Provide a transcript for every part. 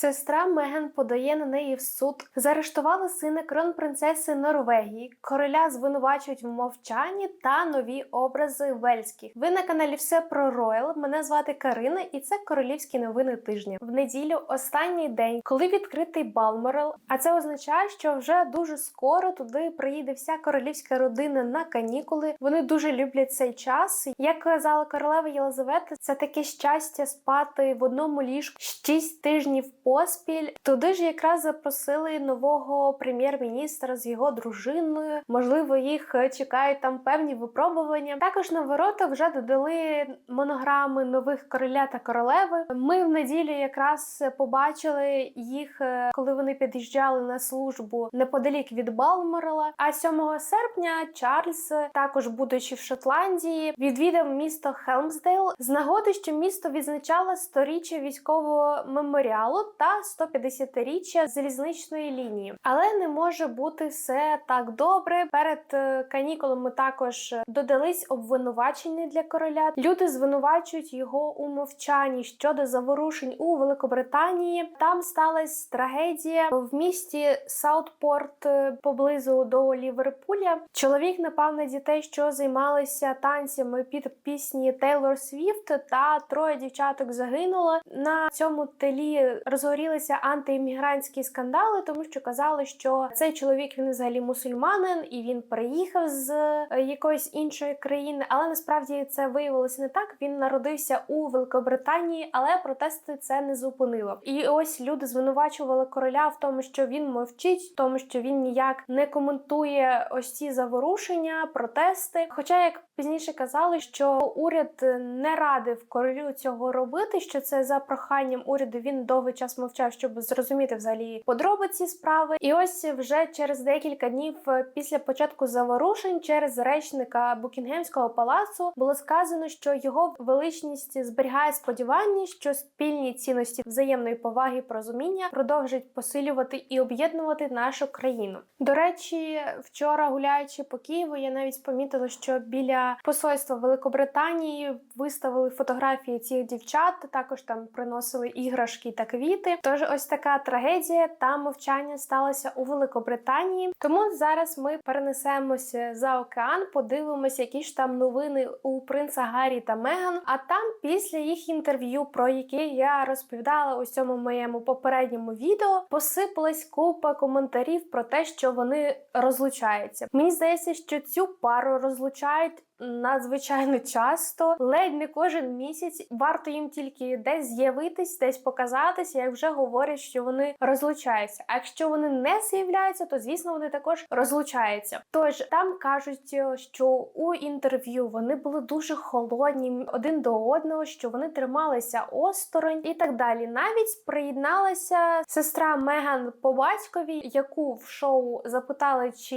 Сестра Меган подає на неї в суд. Заарештували сина кронпринцеси Норвегії. Короля звинувачують в мовчанні та нові образи Вельські. Ви на каналі Все про Роял. Мене звати Карина, і це королівські новини тижня. В неділю останній день, коли відкритий Балморел. А це означає, що вже дуже скоро туди приїде вся королівська родина на канікули. Вони дуже люблять цей час. Як казала королева Єлизавета, це таке щастя спати в одному ліжку 6 тижнів поспіль. Туди ж якраз запросили нового прем'єр-міністра з його дружиною. Можливо, їх чекають там певні випробування. Також на ворота вже додали монограми нових короля та королеви. Ми в неділю якраз побачили їх, е, коли вони під'їжджали на службу неподалік від Балморела. А 7 серпня Чарльз, також будучи в Шотландії, відвідав місто Хелмсдейл з нагоди, що місто відзначало сторіччя військового меморіалу та 150-річчя залізничної лінії. Але не може бути все так добре. Перед е, канікулами також додались обвинувачення для короля. Люди звинувачують його у мовчанні щодо заворушень у Великобританії. Там сталася трагедія в місті Саутпорт е, поблизу до Ліверпуля. Чоловік напав на дітей, що займалися танцями під пісні Тейлор Свіфт, та троє дівчаток загинуло. На цьому телі розгорілися антиіммігрантські скандали, тому що казали, що цей чоловік він взагалі мусульманин і він приїхав з е, якоїсь іншої країни. Але насправді це виявилося не так. Він народився у Великобританії, але протести це не зупинило. І ось люди звинувачували короля в тому, що він мовчить, в тому, що він ніяк не коментує ось ці заворушення, протести. Хоча, як пізніше казали, що уряд не радив королю цього робити, що це за проханням уряду він довгий час мовчав, щоб зрозуміти взагалі подробиці справи. І ось вже через декілька днів після початку заворушень, через речника Букінгемського палацу було сказано, що його величність зберігає сподівання, що спільні цінності взаємної поваги і порозуміння продовжать посилювати і об'єднувати нашу країну. До речі, вчора гуляючи по Києву, я навіть помітила, що біля посольства Великобританії виставили фотографії цих дівчат. Також там приносили іграшки та квіти. Тож ось така трагедія та мовчання сталося у Великобританії. Тому зараз ми перенесемося за океан, подивимося, які ж там новини у принца Гаррі та Меган. А там, після їх інтерв'ю, про яке я розповідала у цьому моєму попередньому відео, посипалась купа коментарів про те, що вони розлучаються. Мені здається, що цю пару розлучають. Надзвичайно часто, ледь не кожен місяць варто їм тільки десь з'явитись, десь показатися, як вже говорять, що вони розлучаються. А якщо вони не з'являються, то звісно вони також розлучаються. Тож там кажуть, що у інтерв'ю вони були дуже холодні один до одного, що вони трималися осторонь і так далі. Навіть приєдналася сестра Меган по батькові, яку в шоу запитали, чи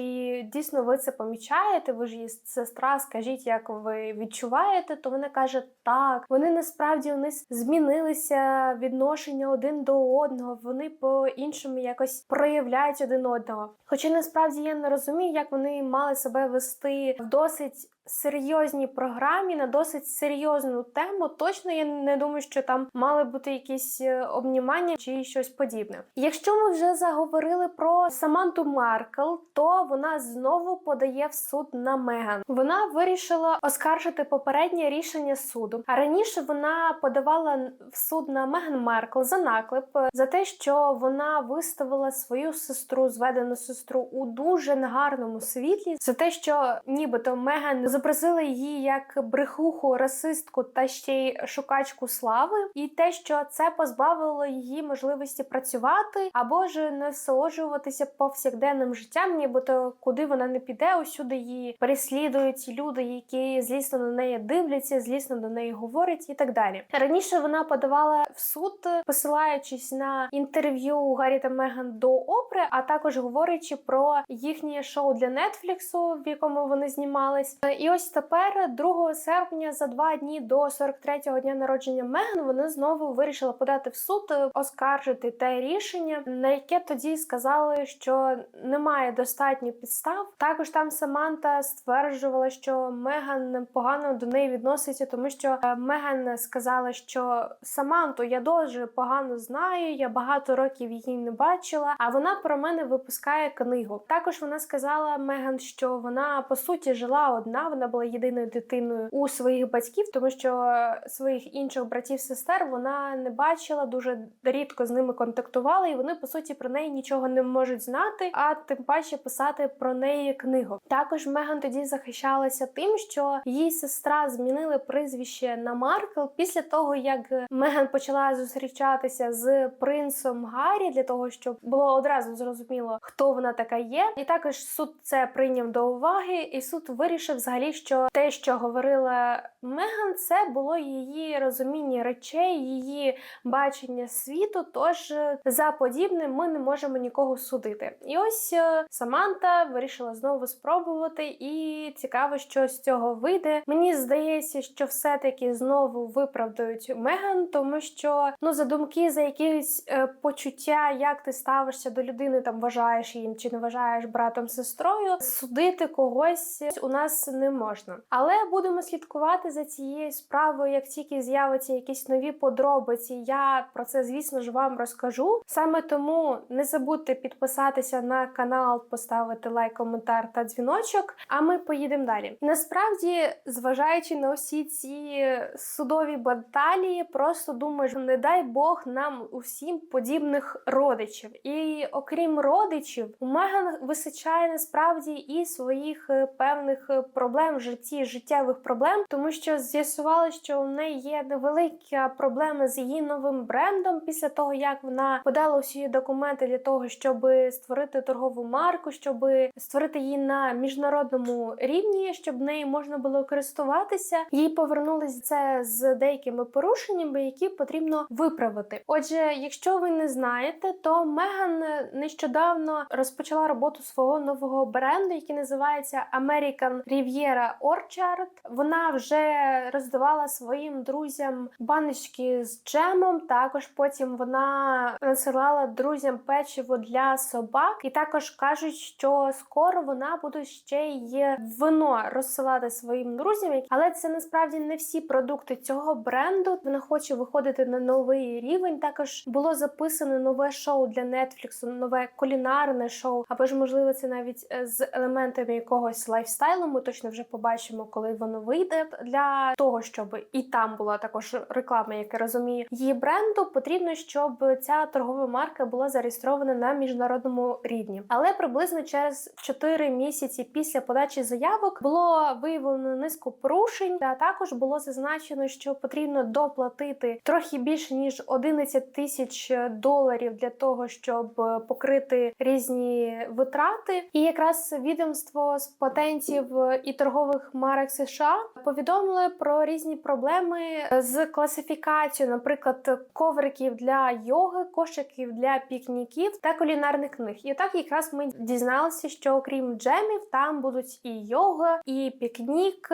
дійсно ви це помічаєте? Ви ж її сестра, скажіть скажіть, як ви відчуваєте, то вона каже: так, вони насправді у змінилися відношення один до одного, вони по-іншому якось проявляють один одного. Хоча насправді я не розумію, як вони мали себе вести в досить серйозній програмі на досить серйозну тему. Точно я не думаю, що там мали бути якісь е, обнімання чи щось подібне. Якщо ми вже заговорили про Саманту Маркл, то вона знову подає в суд на Меган. Вона вирішила оскаржити попереднє рішення суду. А раніше вона подавала в суд на Меган Маркл за наклеп е, за те, що вона виставила свою сестру, зведену сестру у дуже негарному світлі, за те, що нібито Меган зобразили її як брехуху, расистку та ще й шукачку слави, і те, що це позбавило її можливості працювати або ж насолоджуватися повсякденним життям, нібито куди вона не піде, усюди її переслідують люди, які злісно на неї дивляться, злісно до неї говорять і так далі. Раніше вона подавала в суд, посилаючись на інтерв'ю Гаррі та Меган до опри, а також говорячи про їхнє шоу для Нетфліксу, в якому вони знімались. І ось тепер, 2 серпня, за два дні до 43-го дня народження Меган, вони знову вирішили подати в суд, е, оскаржити те рішення, на яке тоді сказали, що немає достатньо підстав. Також там Саманта стверджувала, що Меган погано до неї відноситься, тому що е, Меган сказала, що Саманту я дуже погано знаю, я багато років її не бачила. А вона про мене випускає книгу. Також вона сказала Меган, що вона по суті жила одна. Вона була єдиною дитиною у своїх батьків, тому що своїх інших братів-сестер вона не бачила, дуже рідко з ними контактувала, і вони по суті про неї нічого не можуть знати, а тим паче писати про неї книгу. Також Меган тоді захищалася тим, що її сестра змінила прізвище на Маркл після того, як Меган почала зустрічатися з принцем Гаррі для того, щоб було одразу зрозуміло, хто вона така є. І також суд це прийняв до уваги, і суд вирішив взагалі, що те, що говорила Меган, це було її розуміння речей, її бачення світу. Тож е, за подібне ми не можемо нікого судити. І ось е, Саманта вирішила знову спробувати, і цікаво, що з цього вийде. Мені здається, що все-таки знову виправдають Меган, тому що ну за думки, за якісь е, почуття, як ти ставишся до людини, там вважаєш її чи не вважаєш братом сестрою, судити когось у нас не можна. Але будемо слідкувати за цією справою. Як тільки з'являться якісь нові подробиці, я про це, звісно ж, вам розкажу. Саме тому не забудьте підписатися на канал, поставити лайк, коментар та дзвіночок. А ми поїдемо далі. Насправді, зважаючи на усі ці судові баталії, просто думаю, не дай Бог нам усім подібних родичів. І окрім родичів, у Меган височає насправді і своїх е, певних е, проблем в житті, життєвих проблем, тому що з'ясували, що у неї є невелика проблема з її новим брендом після того, як вона подала усі документи для того, щоб створити торгову марку, щоб створити її на міжнародному рівні, щоб нею можна було користуватися. Їй повернулись це з деякими порушеннями, які потрібно виправити. Отже, якщо ви не знаєте, то Меган нещодавно розпочала роботу свого нового бренду, який називається American Riviera Orchard. Вона вже роздавала своїм друзям баночки з джемом. Також потім вона насилала друзям печиво для собак, і також кажуть, що скоро вона буде ще й вино розсилати своїм друзям. Але це насправді не всі продукти цього бренду. Вона хоче виходити на новий рівень. Також було записано нове шоу для Netflix, нове кулінарне шоу, або ж можливо це навіть е, з елементами якогось лайфстайлу. Ми точно вже побачимо, коли воно вийде. Для того щоб і там була також реклама, як я розумію, її бренду потрібно, щоб ця торгова марка була зареєстрована на міжнародному рівні. Але приблизно через 4 місяці після подачі заявок було виявлено низку порушень, та також було зазначено, що потрібно доплатити трохи більше ніж 11 тисяч доларів для того, щоб покрити різні витрати. І якраз відомство з патентів і торгових марок США повідомили про різні проблеми з класифікацією, наприклад, ковриків для йоги, кошиків для пікніків та кулінарних книг. І так якраз ми дізналися, що окрім джемів, там будуть і йога, і пікнік,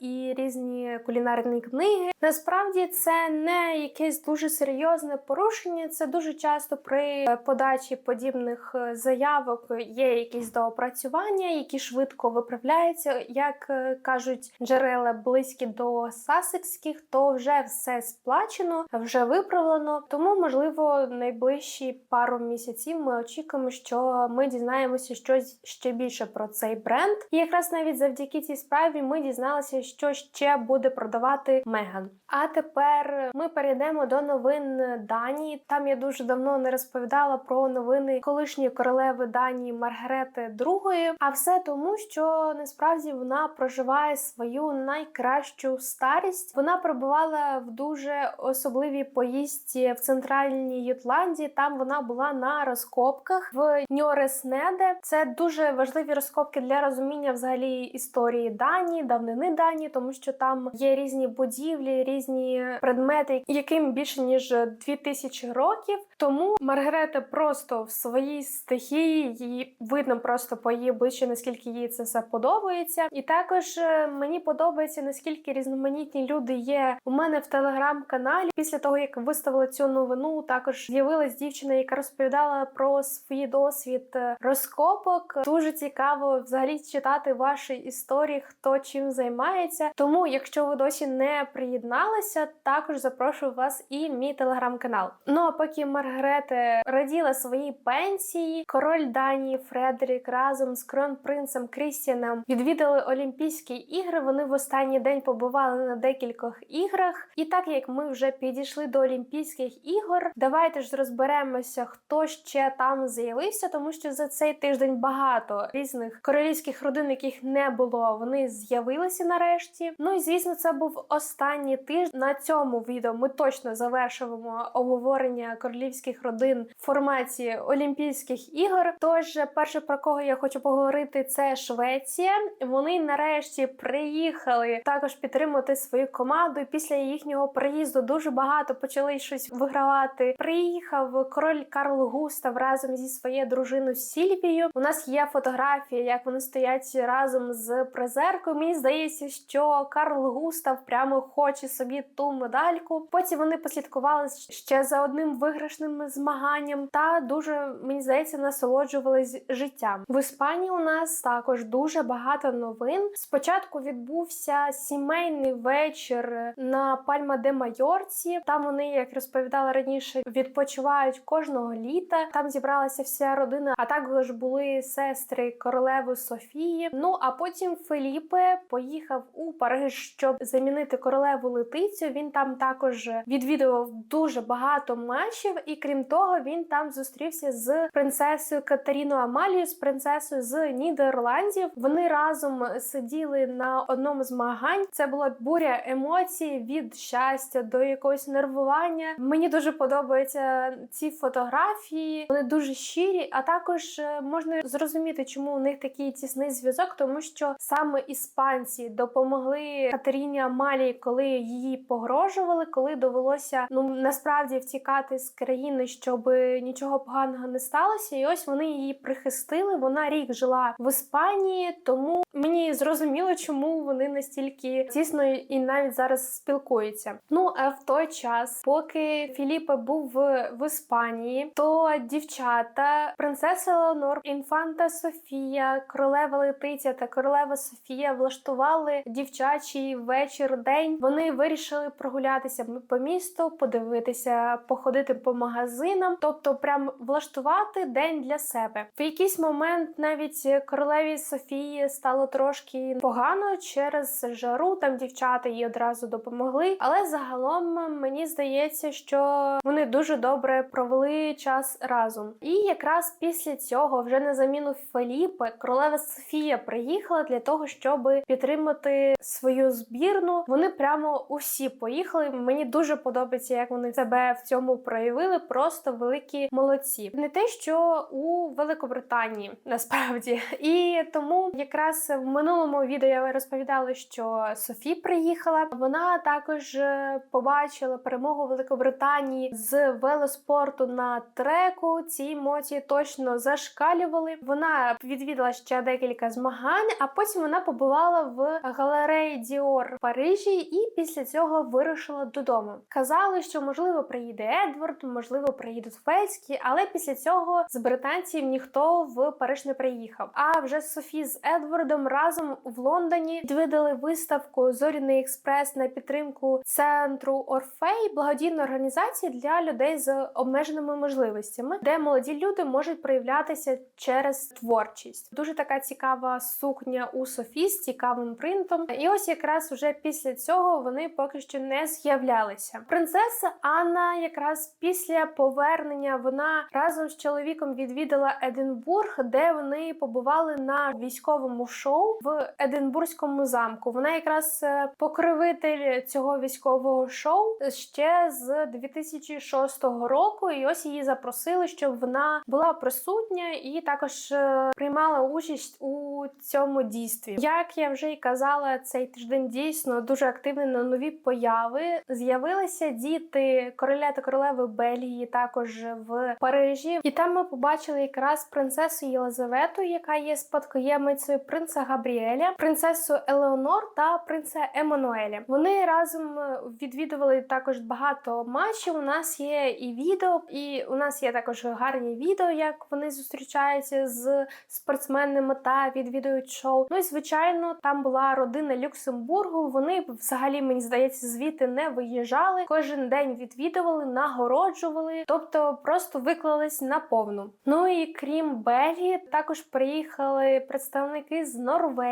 і різні кулінарні книги. Насправді це не якесь дуже серйозне порушення. Це дуже часто при подачі подібних заявок є якісь доопрацювання, які швидко виправляються, як кажуть джерела близькі до сасекських, то вже все сплачено, вже виправлено. Тому, можливо, найближчі пару місяців ми очікуємо, що ми дізнаємося щось ще більше про цей бренд. І якраз навіть завдяки цій справі ми дізналися, що ще буде продавати Меган. А тепер ми перейдемо до новин Данії. Там я дуже давно не розповідала про новини колишньої королеви Данії Маргарети II. А все тому, що насправді вона проживає свою найкращу старість. Вона перебувала в дуже особливій поїздці в центральній Ютландії. Там вона була на розкопках в Ньореснеде. Це дуже важливі розкопки для розуміння взагалі історії Данії, давнини Данії, тому що там є різні будівлі, різні предмети, яким більше ніж 2000 років. Тому Маргарета просто в своїй стихії її видно просто по її обличчю, наскільки їй це все подобається, і також е, мені подобається наскільки різноманітні люди є у мене в телеграм-каналі. Після того як виставили цю новину, також з'явилась дівчина, яка розповідала про свій досвід е, розкопок. Дуже цікаво взагалі читати ваші історії, хто чим займається. Тому, якщо ви досі не приєдналися, також запрошую вас і мій телеграм-канал. Ну а поки Маргарета раділа своїй пенсії, король Данії Фредерік разом з кронпринцем Крістіаном відвідали Олімпійські ігри. Вони в останній день побували на декількох іграх. І так як ми вже підійшли до Олімпійських ігор, давайте ж розберемося, хто ще там з'явився, тому що за цей тиждень багато різних королівських родин, яких не було, вони з'явилися нарешті. Ну і звісно, це був останній тиждень. На цьому відео ми точно завершуємо обговорення королівських родин в форматі Олімпійських ігор. Тож, перше про кого я хочу поговорити, це Швеція. Вони нарешті приїхали також підтримати свою команду. І після їхнього приїзду дуже багато почали щось вигравати. Приїхав король Карл Густав разом зі своєю дружиною Сільвією. У нас є фотографія, як вони стоять разом з призеркою. Мені здається, що Карл Густав прямо хоче собі ту медальку. Потім вони послідкували ще за одним виграшним змаганням та дуже мені здається насолоджувались життям. В Іспанії у нас також дуже багато новин. Спочатку відбувся сімейний вечір на Пальма де Майорці. Там вони, як розповідала раніше, відпочивають кожного літа. Там зібралася вся родина, а також були сестри королеви Софії. Ну а потім Феліпе поїхав у Париж, щоб замінити королеву Летицю. Він там також відвідував дуже багато матчів, і крім того, він там зустрівся з принцесою Катеріною Амалією, з принцесою з Нідерландів. Вони разом сиділи на одному змагань. Це була буря емоцій від щастя до якогось нервування. Мені дуже подобаються ці фотографії. Вони дуже щирі, а також е, можна зрозуміти, чому у них такий тісний зв'язок, тому що саме іспанці допомогли Катерині Амалії, коли її погрожували, коли довелося ну насправді втікати з країни, щоб нічого поганого не сталося. І ось вони її прихистили. Вона рік жила в Іспанії, тому мені зрозуміло, чому вони настільки тісно і навіть зараз спілкуються. Ну а в той час, поки Філіппе був в, в Іспанії, то дівчата, принцеса Леонор, інфанта Софія, королева Летиця та королева Софія влаштували дівчачий вечір день. Вони вирішили прогулятися по місту, подивитися, походити по магазинам, тобто прям влаштувати день для себе. В якийсь момент навіть королеві Софії стало трошки погано через жару. Там дівчата їй одразу допомогли. Але загалом мені здається, що вони дуже добре провели час разом. І якраз після цього, вже на заміну Феліпе, королева Софія приїхала для того, щоб підтримати свою збірну. Вони прямо усі поїхали. Мені дуже подобається, як вони себе в цьому проявили. Просто великі молодці. Не те, що у Великобританії насправді, і тому якраз в минулому відео я розповідала, що Софі приїхала. Вона також е, побачила перемогу Великобританії з велоспорту на треку. Ці емоції точно зашкалювали. Вона відвідала ще декілька змагань, а потім вона побувала в галереї Діор в Парижі і після цього вирушила додому. Казали, що можливо приїде Едвард, можливо, приїдуть Фельські, але після цього з британців ніхто в Париж не приїхав. А вже Софі з Едвардом разом в Лондоні відвідали виставку Зоряний експрес на підтримку центру Орфей, благодійної організації для людей з обмеженими можливостями, де молоді люди можуть проявлятися через творчість. Дуже така цікава сукня у Софі з цікавим принтом. І ось якраз уже після цього вони поки що не з'являлися. Принцеса Анна, якраз після повернення, вона разом з чоловіком відвідала Единбург, де вони побували на військовому шоу в Единбурзькому замку. Вона якраз е, покровитель цього військового шоу ще з 2006 року. І ось її запросили, щоб вона була присутня і також е, приймала участь у цьому дійстві. Як я вже й казала, цей тиждень дійсно дуже активний на нові появи. З'явилися діти короля та королеви Бельгії, також в Парижі, і там ми побачили якраз принцесу Єлизавету, яка є спадкоємицею принца Габріеля. Габріеля, принцесу Елеонор та принца Еммануеля. Вони разом е, відвідували також багато матчів. У нас є і відео, і у нас є також гарні відео, як вони зустрічаються з спортсменами та відвідують шоу. Ну і звичайно, там була родина Люксембургу. Вони взагалі мені здається звідти не виїжджали. Кожен день відвідували, нагороджували, тобто просто виклались на повну. Ну і крім Бельгії, також приїхали представники з Норвегії.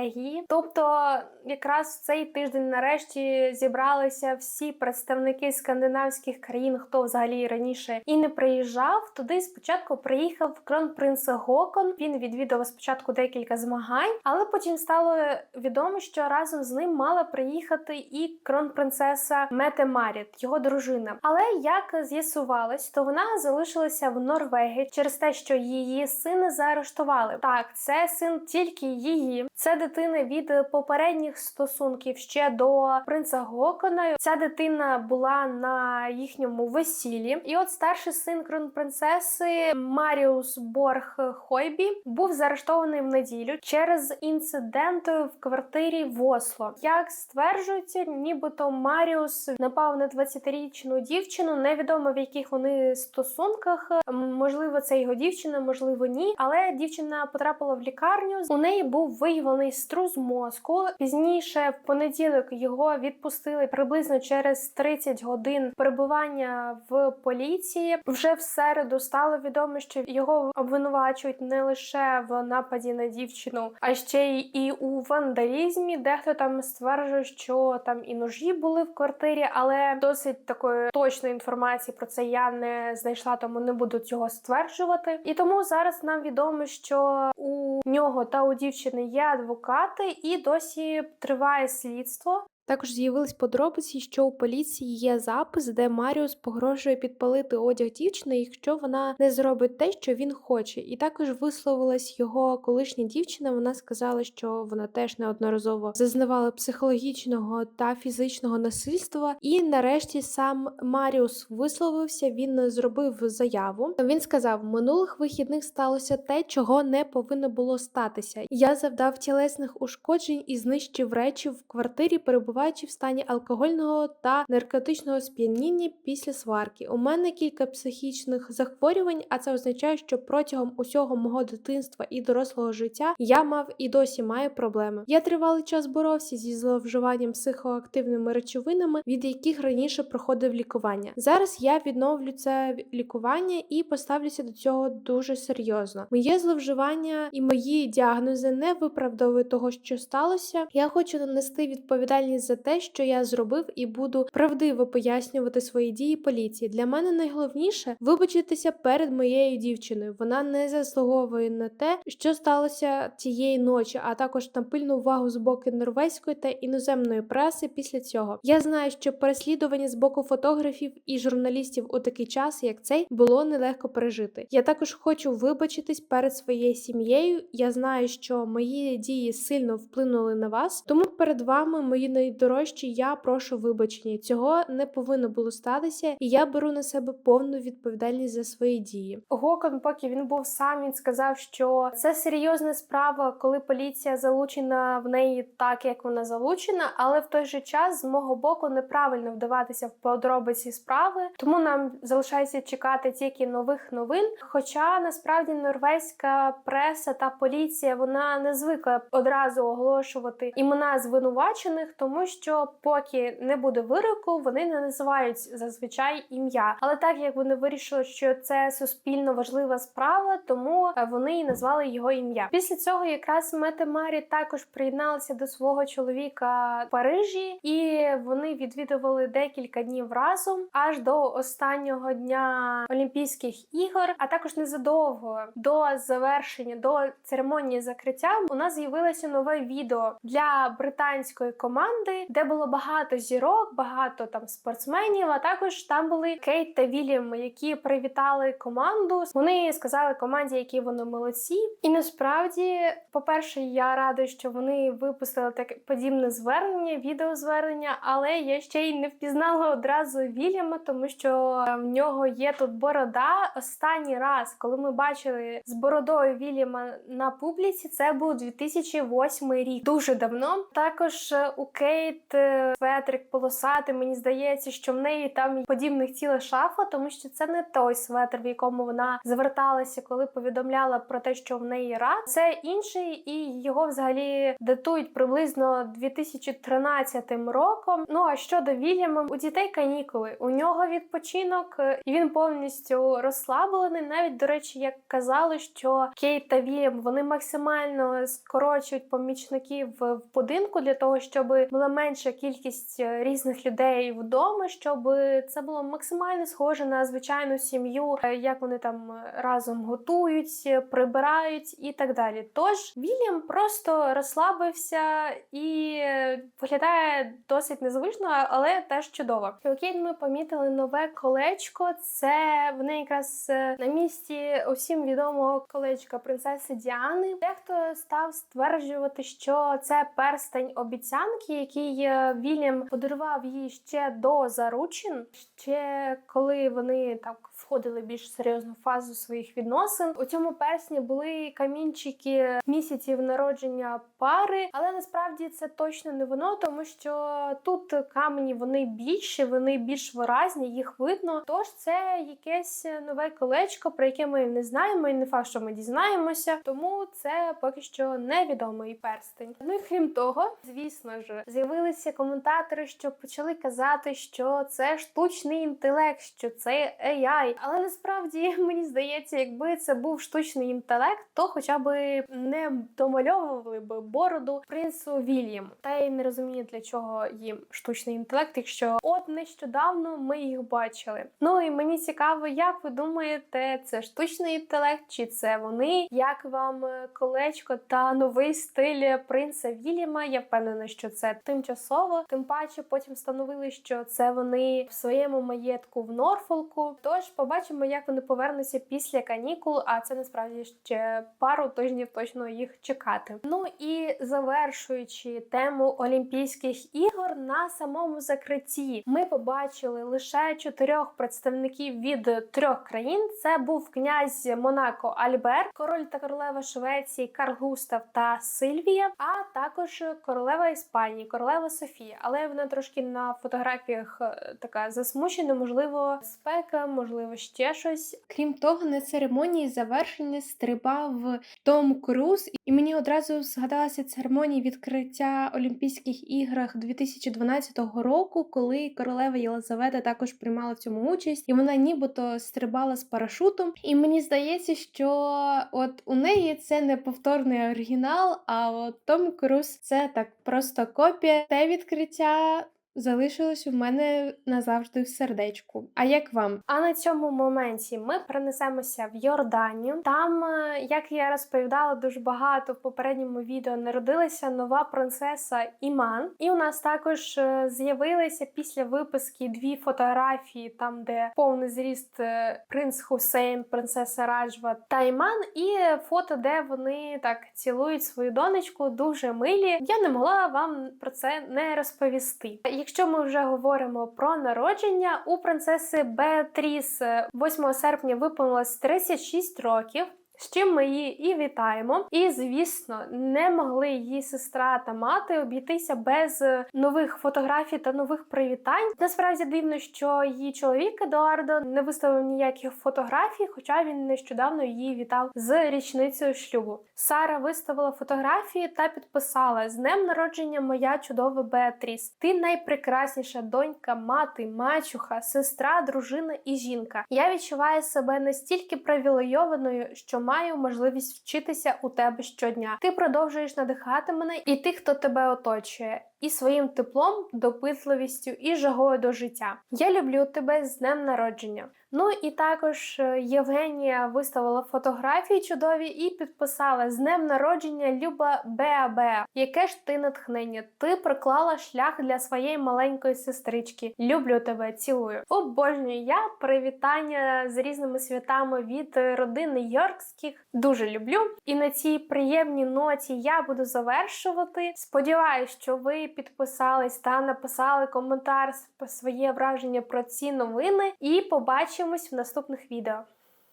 Тобто, якраз в цей тиждень нарешті зібралися всі представники скандинавських країн, хто взагалі раніше і не приїжджав. Туди спочатку приїхав кронпринц Гокон. Він відвідав спочатку декілька змагань, але потім стало відомо, що разом з ним мала приїхати і кронпринцеса Мете Маріт, його дружина. Але як з'ясувалось, то вона залишилася в Норвегії через те, що її сина заарештували. Так, це син тільки її. Це дитина від попередніх стосунків ще до принца Гокона. Ця дитина була на їхньому весіллі. І от старший син кронпринцеси Маріус Борг Хойбі був заарештований в неділю через інцидент в квартирі в Осло. Як стверджується, нібито Маріус напав на 20-річну дівчину. Невідомо в яких вони стосунках. Можливо, це його дівчина, можливо, ні. Але дівчина потрапила в лікарню. У неї був виявлений струс мозку. Пізніше в понеділок його відпустили приблизно через 30 годин перебування в поліції. Вже в середу стало відомо, що його обвинувачують не лише в нападі на дівчину, а ще й і у вандалізмі. Дехто там стверджує, що там і ножі були в квартирі, але досить такої точної інформації про це я не знайшла, тому не буду цього стверджувати. І тому зараз нам відомо, що у нього та у дівчини є адвокати, і досі триває слідство. Також з'явились подробиці, що у поліції є запис, де Маріус погрожує підпалити одяг дівчини, якщо вона не зробить те, що він хоче. І також висловилась його колишня дівчина. Вона сказала, що вона теж неодноразово зазнавала психологічного та фізичного насильства. І нарешті сам Маріус висловився. Він зробив заяву. Він сказав: минулих вихідних сталося те, чого не повинно було статися. Я завдав тілесних ушкоджень і знищив речі в квартирі, перебуваючи в стані алкогольного та наркотичного сп'яніння після сварки. У мене кілька психічних захворювань, а це означає, що протягом усього мого дитинства і дорослого життя я мав і досі маю проблеми. Я тривалий час боровся зі зловживанням психоактивними речовинами, від яких раніше проходив лікування. Зараз я відновлю це лікування і поставлюся до цього дуже серйозно. Моє зловживання і мої діагнози не виправдовують того, що сталося. Я хочу нанести відповідальність за те, що я зробив, і буду правдиво пояснювати свої дії поліції. Для мене найголовніше вибачитися перед моєю дівчиною. Вона не заслуговує на те, що сталося цієї ночі, а також на пильну увагу з боку норвезької та іноземної преси після цього. Я знаю, що переслідування з боку фотографів і журналістів у такий час, як цей, було нелегко пережити. Я також хочу вибачитись перед своєю сім'єю. Я знаю, що мої дії сильно вплинули на вас, тому перед вами, мої найдорожчі, я прошу вибачення. Цього не повинно було статися, і я беру на себе повну відповідальність за свої дії. Гокон, поки він був сам, він сказав, що це серйозна справа, коли поліція залучена в неї так, як вона залучена, але в той же час з мого боку неправильно вдаватися в подробиці справи, тому нам залишається чекати тільки нових новин. Хоча насправді норвезька преса та поліція вона не звикла одразу оголошувати імена звинувачених, тому що поки не буде вироку, вони не називають зазвичай ім'я. Але так як вони вирішили, що це суспільно важлива справа, тому е, вони і назвали його ім'я. Після цього якраз Мете Марі також приєдналася до свого чоловіка в Парижі, і вони відвідували декілька днів разом аж до останнього дня Олімпійських ігор, а також незадовго до завершення до церемонії закриття у нас з'явилося нове відео для британської команди. Де було багато зірок, багато там спортсменів. А також там були Кейт та Вільям, які привітали команду. Вони сказали команді, які вони молодці. І насправді, по-перше, я рада, що вони випустили таке подібне звернення, відеозвернення, але я ще й не впізнала одразу Вільяма, тому що в нього є тут борода. Останній раз, коли ми бачили з бородою Вільяма на публіці, це був 2008 рік. Дуже давно. Також е, у Кейт е, светрик полосатий. Мені здається, що в неї там подібних ціла шафа, тому що це не той светр, в якому вона зверталася, коли повідомляла про те, що в неї рак. Це інший, і його взагалі датують приблизно 2013 роком. Ну а щодо Вільяма, у дітей канікули, у нього відпочинок, е, і він повністю розслаблений. Навіть до речі, як казали, що Кейт та Вільям вони максимально скорочують помічників в будинку для того, щоб була менша кількість е, різних людей вдома, щоб це було максимально схоже на звичайну сім'ю, е, як вони там е, разом готують, прибирають і так далі. Тож Вільям просто розслабився і виглядає досить незвично, але теж чудово. Окей, ми помітили нове колечко. Це вони якраз на місці усім відомого колечка принцеси Діани. Дехто став стверджувати, що це перстень обіцянки, який е, Вільям подарував їй ще до заручин, ще коли вони так входили більш серйозну фазу своїх відносин. У цьому персні були камінчики місяців народження пари, але насправді це точно не воно, тому що тут камені вони більші, вони більш виразні, їх видно. Тож це якесь нове колечко, про яке ми не знаємо, і не факт, що ми дізнаємося. Тому це поки що невідомий перстень. Ну і крім того, звісно ж, з'явилися коментатори, що почали казати, що це штучний інтелект, що це AI. Але насправді мені здається, якби це був штучний інтелект, то хоча б не домальовували б бороду принцу Вільяму. Та й не розумію, для чого їм штучний інтелект, якщо от нещодавно ми їх бачили. Ну і мені цікаво, як ви думаєте, це штучний інтелект, чи це вони? Як вам е, колечко та новий стиль принца Вільяма? Я впевнена, що це тимчасово. Тим паче потім встановили, що це вони в своєму маєтку в Норфолку. Тож побачимо, як вони повернуться після канікул. А це насправді ще пару тижнів точно їх чекати. Ну і завершуючи тему Олімпійських ігор на самому закритті, ми побачили лише чотирьох представників від трьох країн. Це був князь Монако Альберт, король та королева Швеції Карл Густав та Сильвія, а також королева Іспанії, королева Софія. Але вона трошки на фотографіях е, така засмучена, можливо, спека, можливо, ще щось. Крім того, на церемонії завершення стрибав Том Круз, і мені одразу згадалася церемонія відкриття Олімпійських іграх 2012 року, коли королева Єлизавета також приймала в цьому участь, і вона нібито стрибала з парашутом. І мені здається, що от у неї це не повторний оригінал, а от Том Круз це так просто копія. Те відкриття залишилось у мене назавжди в сердечку. А як вам? А на цьому моменті ми перенесемося в Йорданію. Там, е, як я розповідала дуже багато в попередньому відео, народилася нова принцеса Іман. І у нас також е, з'явилися після виписки дві фотографії, там де повний зріст е, принц Хусейн, принцеса Раджва та Іман, і фото, де вони так цілують свою донечку, дуже милі. Я не могла вам про це не розповісти. Якщо ми вже говоримо про народження, у принцеси Беатріс е, 8 серпня виповнилось 36 років. З чим ми її і вітаємо. І, звісно, не могли її сестра та мати обійтися без е, нових фотографій та нових привітань. Насправді дивно, що її чоловік Едуардо не виставив ніяких фотографій, хоча він нещодавно її вітав з річницею шлюбу. Сара виставила фотографії та підписала: з днем народження моя чудова Беатріс. Ти найпрекрасніша донька, мати, мачуха, сестра, дружина і жінка. Я відчуваю себе настільки привілейованою, що маю можливість вчитися у тебе щодня. Ти продовжуєш надихати мене і тих, хто тебе оточує. І своїм теплом, допитливістю і жагою до життя. Я люблю тебе з днем народження. Ну і також е, Євгенія виставила фотографії чудові і підписала з днем народження Люба Беа. Яке ж ти натхнення? Ти проклала шлях для своєї маленької сестрички. Люблю тебе, цілую. Обожнюю я привітання з різними святами від родини Йоркських. Дуже люблю. І на цій приємній ноті я буду завершувати. Сподіваюсь, що ви підписались та написали коментар своє враження про ці новини. І побачимось в наступних відео.